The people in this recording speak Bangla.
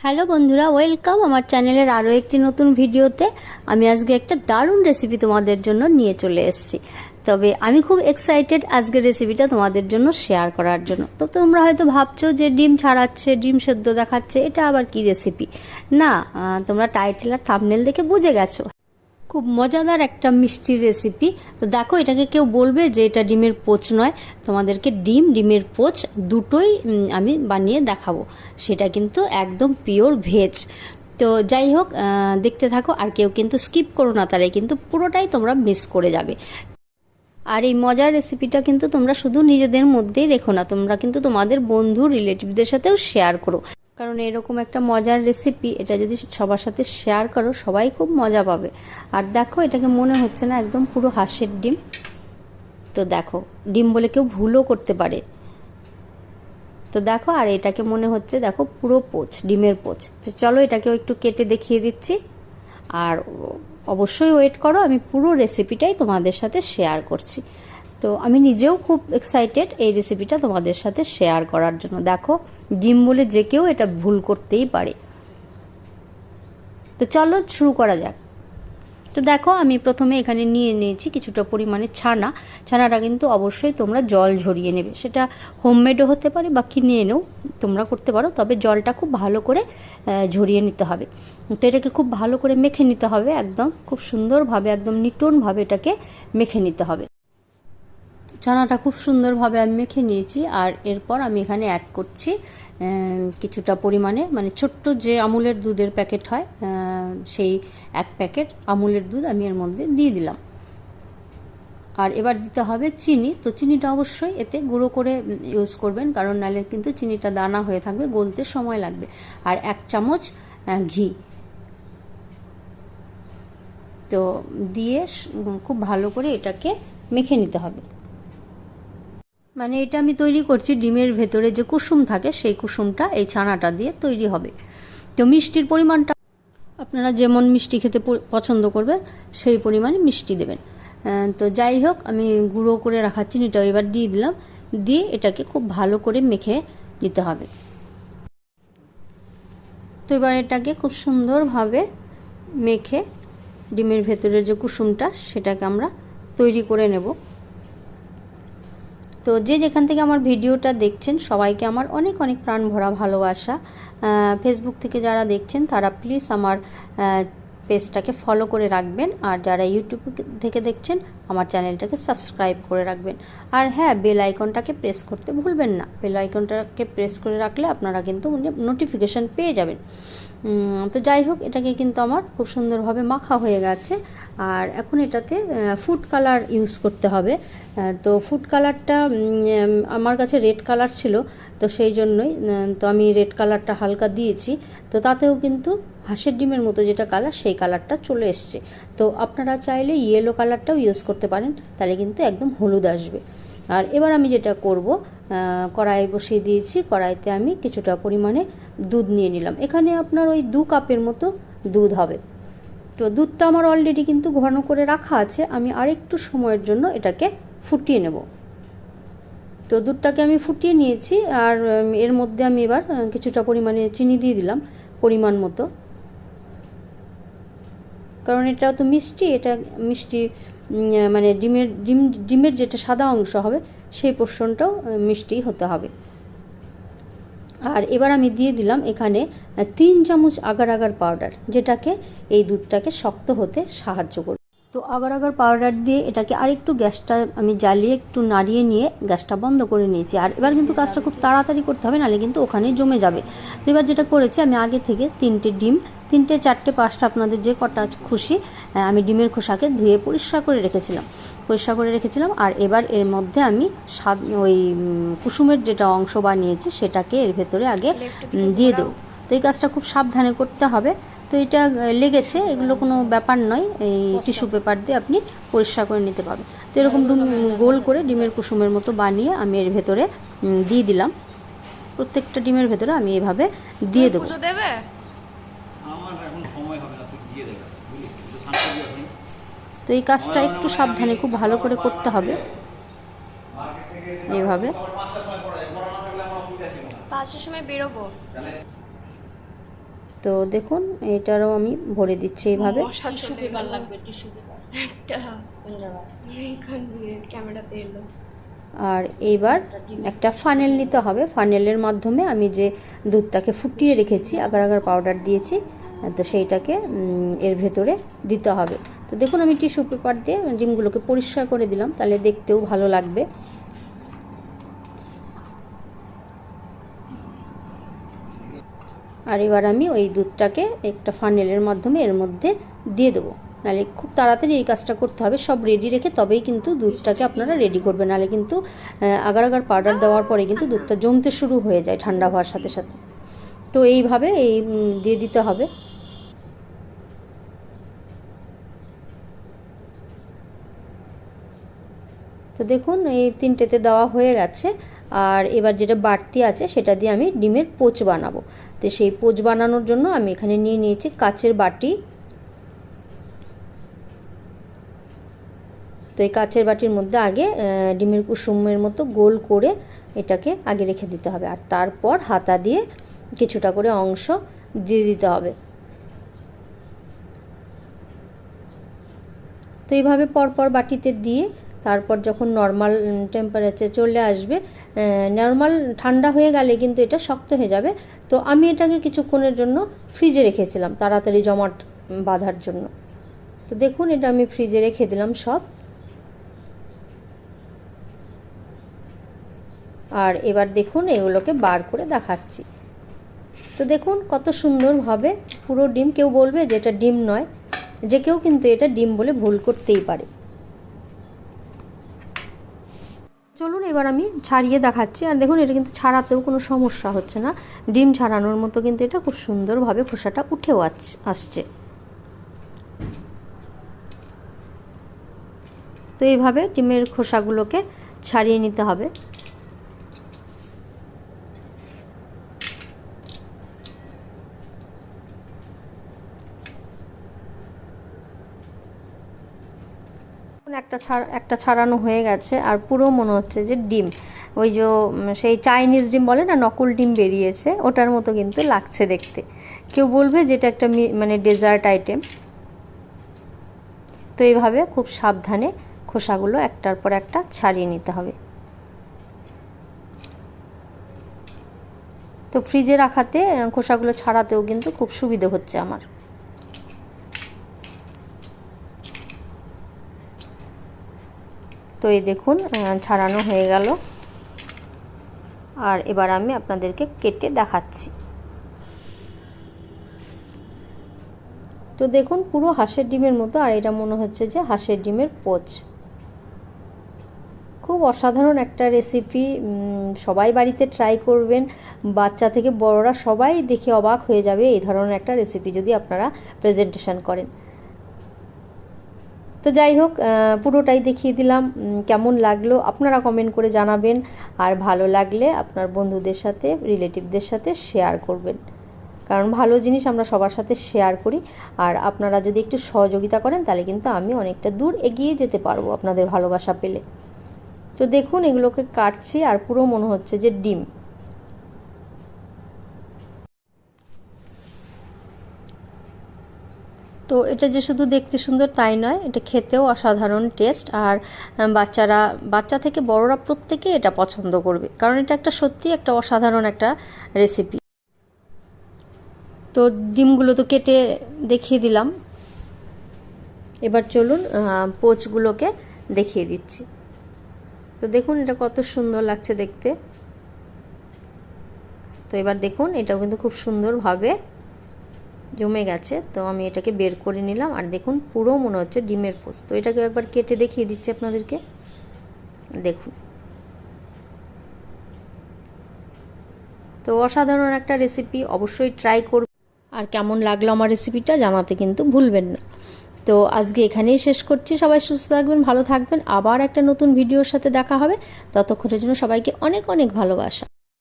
হ্যালো বন্ধুরা, ওয়েলকাম আমার চ্যানেলের আরও একটি নতুন ভিডিওতে। আমি আজকে একটা দারুণ রেসিপি তোমাদের জন্য নিয়ে চলে এসেছি। তবে আমি খুব এক্সাইটেড আজকের রেসিপিটা তোমাদের জন্য শেয়ার করার জন্য। তো তোমরা হয়তো ভাবছ যে ডিম ছাড়াচ্ছে, ডিম সেদ্ধ দেখাচ্ছে, এটা আবার কি রেসিপি না তোমরা টাইটেল আর থামনেল দেখে বুঝে গেছো। খুব মজাদার একটা মিষ্টি রেসিপি তো দেখো, এটাকে কেউ বলবে যে এটা ডিমের পোচ নয়। তোমাদেরকে ডিম, ডিমের পোচ দুটোই আমি বানিয়ে দেখাবো। সেটা কিন্তু একদম পিওর ভেজ তো যাই হোক দেখতে থাকো, আর কেউ কিন্তু স্কিপ করো না, তাহলে কিন্তু পুরোটাই তোমরা মিস করে যাবে। আর এই মজার রেসিপিটা কিন্তু তোমরা শুধু নিজেদের মধ্যেই রেখো না, তোমরা কিন্তু তোমাদের বন্ধু রিলেটিভদের সাথেও শেয়ার করো। কারণ এরকম একটা মজার রেসিপি এটা যদি সবার সাথে শেয়ার করো, সবাই খুব মজা পাবে। আর দেখো, এটাকে মনে হচ্ছে না একদম পুরো হাঁসের ডিম। তো দেখো, ডিম বলে কেউ ভুলও করতে পারে। তো দেখো, আর এটাকে মনে হচ্ছে, দেখো, পুরো পোচ, ডিমের পোচ। তো চলো, এটাকেও একটু কেটে দেখিয়ে দিচ্ছি। আর অবশ্যই ওয়েট করো, আমি পুরো রেসিপিটাই তোমাদের সাথে শেয়ার করছি। তো আমি নিজেও খুব এক্সাইটেড এই রেসিপিটা তোমাদের সাথে শেয়ার করার জন্য। দেখো, ডিম বলে যে কেউ এটা ভুল করতেই পারে। তো চলো শুরু করা যাক। তো দেখো, আমি প্রথমে এখানে নিয়ে নিয়েছি কিছুটা পরিমাণে ছানা। ছানাটা কিন্তু অবশ্যই তোমরা জল ঝরিয়ে নেবে। সেটা হোমমেডও হতে পারে বা কিনে এনেও তোমরা করতে পারো, তবে জলটা খুব ভালো করে ঝরিয়ে নিতে হবে। তো এটাকে খুব ভালো করে মেখে নিতে হবে একদম, খুব সুন্দরভাবে, একদম নিটনভাবে এটাকে মেখে নিতে হবে। ছানাটা খুব সুন্দরভাবে আমি মেখে নিয়েছি আর এরপর আমি এখানে অ্যাড করছি কিছুটা পরিমাণে মানে ছোট্ট যে আমুলের দুধের প্যাকেট হয় সেই এক প্যাকেট আমুলের দুধ আমি এর মধ্যে দিয়ে দিলাম। আর এবার দিতে হবে চিনি, তো চিনিটা অবশ্যই এতে গুঁড়ো করে ইউজ করবেন, কারণ নাহলে কিন্তু চিনিটা দানা হয়ে থাকবে, গলতে সময় লাগবে। আর এক চামচ ঘি। তো দিয়ে খুব ভালো করে এটাকে মেখে নিতে হবে। মানে এটা আমি তৈরি করছি ডিমের ভেতরে যে কুসুম থাকে, সেই কুসুমটা এই ছানাটা দিয়ে তৈরি হবে। তো মিষ্টির পরিমাণটা আপনারা যেমন মিষ্টি খেতে পছন্দ করবেন, সেই পরিমাণে মিষ্টি দেবেন। তো যাই হোক, আমি গুঁড়ো করে রাখা চিনিটাও এবার দিয়ে দিলাম। দিয়ে এটাকে খুব ভালো করে মেখে নিতে হবে। তো এবার এটাকে খুব সুন্দরভাবে মেখে ডিমের ভেতরের যে কুসুমটা, সেটাকে আমরা তৈরি করে নেব। তো যে যেখান থেকে আমার ভিডিওটা দেখছেন, সবাইকে আমার অনেক অনেক প্রাণ ভরা ভালোবাসা ফেসবুক থেকে যারা দেখছেন, তারা প্লিজ আমার পেজটাকে ফলো করে রাখবেন আর যারা ইউটিউব থেকে দেখছেন, আমার চ্যানেলটাকে সাবস্ক্রাইব করে রাখবেন। আর হ্যাঁ বেল আইকনটাকে প্রেস করতে ভুলবেন না। বেল আইকনটাকে প্রেস করে রাখলে আপনারা কিন্তু নোটিফিকেশান পেয়ে যাবেন। তো যাই হোক, এটাকে কিন্তু আমার খুব সুন্দরভাবে মাখা হয়ে গেছে। আর এখন এটাতে ফুড কালার ইউজ করতে হবে। তো ফুড কালারটা আমার কাছে রেড কালার ছিল। তো সেই জন্যই তো আমি রেড কালারটা হালকা দিয়েছি। তো তাতেও কিন্তু হাঁসের ডিমের মতো যেটা কালার সেই কালারটা চলে এসছে। তো আপনারা চাইলে ইয়েলো কালারটাও ইউজ করতে পারেন, তাহলে কিন্তু একদম হলুদ আসবে। আর এবার আমি যেটা করব কড়াই বসিয়ে দিয়েছি, কড়াইতে আমি কিছুটা পরিমাণে দুধ নিয়ে নিলাম। এখানে আপনার ওই দু কাপের মতো দুধ হবে। তো দুধটা আমার অলরেডি কিন্তু ঘন করে রাখা আছে, আমি আরেকটু সময়ের জন্য এটাকে ফুটিয়ে নেব। তো দুধটাকে আমি ফুটিয়ে নিয়েছি আর এর মধ্যে আমি এবার কিছুটা পরিমাণে চিনি দিয়ে দিলাম, পরিমাণ মতো। কারণ এটা তো মিষ্টি, এটা মিষ্টি মানে ডিমের, ডিম, ডিমের যেটা সাদা অংশ হবে, সেই পোর্শনটাও মিষ্টি হতে হবে। আর এবার আমি দিয়ে দিলাম এখানে তিন চামচ আগার আগার পাউডার, যেটাকে এই দুধটাকে শক্ত হতে সাহায্য করবে। তো আগার আগার পাউডার দিয়ে এটাকে আরেকটু গ্যাসটা আমি জ্বালিয়ে একটু নাড়িয়ে নিয়ে গ্যাসটা বন্ধ করে নিয়েছি। আর এবার কিন্তু কাজটা খুব তাড়াতাড়ি করতে হবে নাহলে কিন্তু ওখানেই জমে যাবে। তো এবার যেটা করেছি আমি আগে থেকে তিনটে ডিম তিনটে চারটে পাঁচটা আপনাদের যে কটা খুশি আমি ডিমের খোসাকে ধুয়ে পরিষ্কার করে রেখেছিলাম। পরিষ্কার করে রেখেছিলাম আর এবার এর মধ্যে আমি স্বাদ ওই কুসুমের যেটা অংশ বানিয়েছি সেটাকে এর ভেতরে আগে দিয়ে দেবো। তো এই কাজটা খুব সাবধানে করতে হবে। তো এটা লেগেছে এগুলো কোনো ব্যাপার নয় এই টিস্যু পেপার দিয়ে আপনি পরিষ্কার করে নিতে পারবেন। তো এরকম ডুম- গোল করে ডিমের কুসুমের মতো বানিয়ে আমি এর ভেতরে দিয়ে দিলাম। প্রত্যেকটা ডিমের ভেতরে আমি এভাবে দিয়ে দেবো। দেবে? তো এই কাজটা একটু সাবধানে খুব ভালো করে করতে হবে। এভাবে। পাঁচটার সময় পড়ে তো দেখুন এটারও আমি ভরে দিচ্ছি এইভাবে। আর এইবার একটা ফানেল নিতে হবে। ফানেলের মাধ্যমে আমি যে দুধটাকে ফুটিয়ে রেখেছি আগার আগার পাউডার দিয়েছি তো সেইটাকে এর ভেতরে দিতে হবে। তো দেখুন আমি টিস্যু পেপার দিয়ে ডিমগুলোকে পরিষ্কার করে দিলাম। তাহলে দেখতেও ভালো লাগবে। আর এবার আমি ওই দুধটাকে একটা ফানেলের মাধ্যমে এর মধ্যে দিয়ে দেবো। নাহলে খুব তাড়াতাড়ি এই কাজটা করতে হবে। সব রেডি রেখে তবেই কিন্তু দুধটাকে আপনারা রেডি করবেন। নাহলে কিন্তু আগার আগার পাউডার দেওয়ার পরে কিন্তু দুধটা জমতে শুরু হয়ে যায় ঠান্ডা হওয়ার সাথে সাথে। তো এইভাবে এই দিয়ে দিতে হবে। তো দেখুন, এই তিনটেতে দেওয়া হয়ে গেছে। আর এবার যেটা বাড়তি আছে, সেটা দিয়ে আমি ডিমের পোচ বানাবো। তো সেই পোচ বানানোর জন্য আমি এখানে নিয়ে নিয়েছি কাচের বাটি। তো এই কাচের বাটির মধ্যে আগে ডিমের কুসুমের মতো গোল করে এটাকে আগে রেখে দিতে হবে। আর তারপর হাতা দিয়ে কিছুটা করে অংশ দিয়ে দিতে হবে। তো এইভাবে পরপর বাটিতে দিয়ে তারপর যখন নর্মাল টেম্পারেচার চলে আসবে নর্মাল ঠান্ডা হয়ে গেলে কিন্তু এটা শক্ত হয়ে যাবে। তো আমি এটাকে কিছুক্ষণের জন্য ফ্রিজে রেখেছিলাম তাড়াতাড়ি জমাট বাঁধার জন্য। তো দেখুন এটা আমি ফ্রিজে রেখে দিলাম সব। আর এবার দেখুন এগুলোকে বার করে দেখাচ্ছি। তো দেখুন কত সুন্দরভাবে পুরো ডিম কেউ বলবে যে এটা ডিম নয়, যে কেউ কিন্তু এটা ডিম বলে ভুল করতেই পারে চলুন এবার আমি ছাড়িয়ে দেখাচ্ছি। আর দেখুন, এটা কিন্তু ছাড়াতেও কোনো সমস্যা হচ্ছে না। ডিম ছাড়ানোর মতো কিন্তু এটা খুব সুন্দরভাবে খোসাটা উঠেও আসছে। তো এইভাবে ডিমের খোসাগুলোকে ছাড়িয়ে নিতে হবে। একটা ছাড়, একটা ছাড়ানো হয়ে গেছে, আর পুরো মনে হচ্ছে যে ডিম। ওই যে সেই চাইনিজ ডিম বলে না, নকল ডিম বেরিয়েছে, ওটার মতো কিন্তু লাগছে দেখতে। কেউ বলবে যেটা একটা মানে ডেজার্ট আইটেম তো এইভাবে খুব সাবধানে খোসাগুলো একটার পর একটা ছাড়িয়ে নিতে হবে। তো ফ্রিজে রাখাতে, খোসাগুলো ছাড়াতেও কিন্তু খুব সুবিধে হচ্ছে আমার। তো এই দেখুন ছাড়ানো হয়ে গেল। আর এবার আমি আপনাদেরকে কেটে দেখাচ্ছি। তো দেখুন, পুরো হাঁসের ডিমের মতো, আর এটা মনে হচ্ছে যে হাঁসের ডিমের পোচ। খুব অসাধারণ একটা রেসিপি সবাই বাড়িতে ট্রাই করবেন। বাচ্চা থেকে বড়রা সবাই দেখে অবাক হয়ে যাবে এই ধরনের একটা রেসিপি যদি আপনারা প্রেজেন্টেশন করেন। তো যাই হোক পুরোটাই দেখিয়ে দিলাম কেমন লাগল আপনারা কমেন্ট করে জানাবেন, আর ভালো লাগলে আপনার বন্ধুদের সাথে রিলেটিভদের সাথে শেয়ার করবেন। কারণ ভালো জিনিস আমরা সবার সাথে শেয়ার করি, আর আপনারা যদি একটু সহযোগিতা করেন, তাহলে কিন্তু আমি অনেকটা দূর এগিয়ে যেতে পারব আপনাদের ভালোবাসা পেলে। তো দেখুন, এগুলোকে কাটছি, আর পুরো মনে হচ্ছে যে ডিম। তো এটা যে শুধু দেখতে সুন্দর তাই নয়, এটা খেতেও অসাধারণ টেস্ট আর বাচ্চারা, বাচ্চা থেকে বড়রা প্রত্যেকে এটা পছন্দ করবে। কারণ এটা একটা সত্যি একটা অসাধারণ একটা রেসিপি তো ডিমগুলো তো কেটে দেখিয়ে দিলাম। এবার চলুন পোচগুলোকে দেখিয়ে দিচ্ছি। তো দেখুন এটা কত সুন্দর লাগছে দেখতে। তো এবার দেখুন এটাও কিন্তু খুব সুন্দরভাবে জমে গেছে, তো আমি এটাকে বের করে নিলাম। আর দেখুন, পুরো মনে হচ্ছে ডিমের পোস্ত। তো এটাকে একবার কেটে দেখিয়ে দিচ্ছি আপনাদেরকে। দেখুন। তো অসাধারণ একটা রেসিপি অবশ্যই ট্রাই করব আর কেমন লাগল আমার রেসিপিটা জানাতে কিন্তু ভুলবেন না। তো আজকে এখানেই শেষ করছি। সবাই সুস্থ থাকবেন, ভালো থাকবেন। আবার একটা নতুন ভিডিওর সাথে দেখা হবে। ততক্ষণের জন্য সবাইকে অনেক অনেক ভালোবাসা।